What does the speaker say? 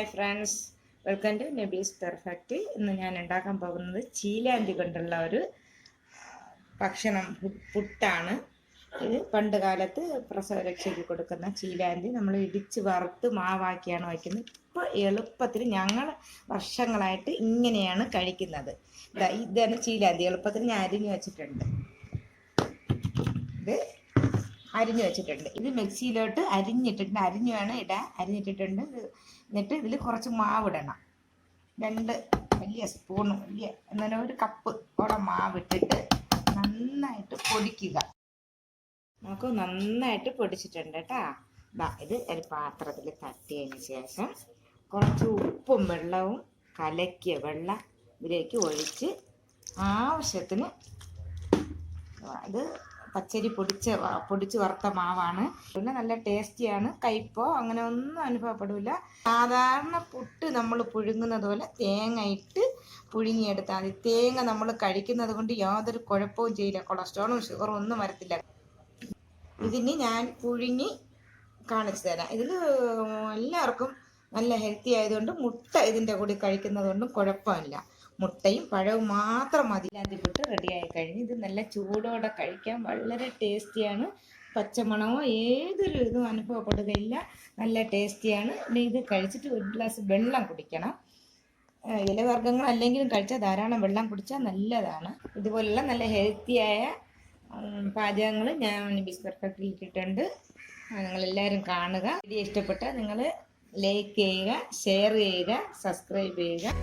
Hi friends. Welcome to Nabees perfect. ഇന്ന് ഞാൻ ഉണ്ടാക്കാൻ പോകുന്നത് ചീലാന്തി കൊണ്ടുള്ള ഒരു ഭക്ഷണം പുട്ടാണ്. ഇത് പണ്ട് കാലത്ത് പ്രസവരക്ഷയ്ക്ക് കൊടുക്കുന്ന ചീലാന്തി. നമ്മൾ ഇടിച്ച് വറുത്ത് മാവാക്കിയാണ് വയ്ക്കുന്നത്. ഇപ്പോൾ എളുപ്പത്തിൽ ഞങ്ങൾ വർഷങ്ങളായിട്ട് ഇങ്ങനെയാണ് കഴിക്കുന്നത്. ഇതാ ഇതാണ് ചീലാന്തി. എളുപ്പത്തിൽ ഞാൻ അരിഞ്ഞു വെച്ചിട്ടുണ്ട്. ഇത് അരിഞ്ഞു വെച്ചിട്ടുണ്ട്. ഇത് മിക്സിയിലോട്ട് അരിഞ്ഞിട്ടുണ്ട്. അരിഞ്ഞു വേണം ഇടാൻ. അരിഞ്ഞിട്ടിട്ടുണ്ട്. എന്നിട്ട് ഇതിൽ കുറച്ച് മാവ് ഇടണം രണ്ട് വലിയ സ്പൂണ് വലിയ എന്നാലും ഒരു കപ്പ് ഓളം മാവിട്ടിട്ട് നന്നായിട്ട് പൊടിക്കുക. നമുക്ക് നന്നായിട്ട് പൊടിച്ചിട്ടുണ്ട് കേട്ടാ. ഇത് ഒരു പാത്രത്തിൽ തട്ടിയതിന് ശേഷം കുറച്ച് ഉപ്പും വെള്ളവും കലക്കിയ വെള്ളം ഇതിലേക്ക് ഒഴിച്ച് ആവശ്യത്തിന് ഇത് പച്ചരി പൊടിച്ച പൊടിച്ച് വറുത്ത മാവാണ്. പിന്നെ നല്ല ടേസ്റ്റിയാണ്. കയ്പോ അങ്ങനെ ഒന്നും അനുഭവപ്പെടില്ല സാധാരണ പുട്ട് നമ്മൾ പുഴുങ്ങുന്നത് പോലെ തേങ്ങ ഇട്ട് പുഴുങ്ങിയെടുത്താൽ മതി. തേങ്ങ നമ്മൾ കഴിക്കുന്നത് കൊണ്ട് യാതൊരു കുഴപ്പവും ചെയ്യില്ല. കൊളസ്ട്രോളും ഷുഗറും ഒന്നും വരത്തില്ല. ഇതിന് ഞാൻ പുഴുങ്ങി കാണിച്ചു തരാം. ഇതിൽ എല്ലാവർക്കും നല്ല ഹെൽത്തി ആയതുകൊണ്ട് മുട്ട ഇതിന്റെ കൂടി കഴിക്കുന്നത് കൊണ്ടും കുഴപ്പമില്ല. മുട്ടയും പഴവും മാത്രം മതി. അതിൽപ്പെട്ട് റെഡിയായി കഴിഞ്ഞ് ഇത് നല്ല ചൂടോടെ കഴിക്കാൻ വളരെ ടേസ്റ്റിയാണ്. പച്ചമണമോ ഏതൊരു ഇതും അനുഭവപ്പെടുകയില്ല. നല്ല ടേസ്റ്റിയാണ്. പിന്നെ ഇത് കഴിച്ചിട്ട് ഒരു ഗ്ലാസ് വെള്ളം കുടിക്കണം. ഇലവർഗങ്ങൾ അല്ലെങ്കിലും കഴിച്ചാൽ ധാരാളം വെള്ളം കുടിച്ചാൽ നല്ലതാണ്. ഇതുപോലുള്ള നല്ല ഹെൽത്തിയായ പാചകങ്ങൾ ഞാൻ ബിസ് പെർഫെക്റ്റിൽ ഇട്ടിട്ടുണ്ട്. നിങ്ങളെല്ലാവരും കാണുക. വീഡിയോ ഇഷ്ടപ്പെട്ടാൽ നിങ്ങൾ ലൈക്ക് ചെയ്യുക ഷെയർ ചെയ്യുക സബ്സ്ക്രൈബ് ചെയ്യുക.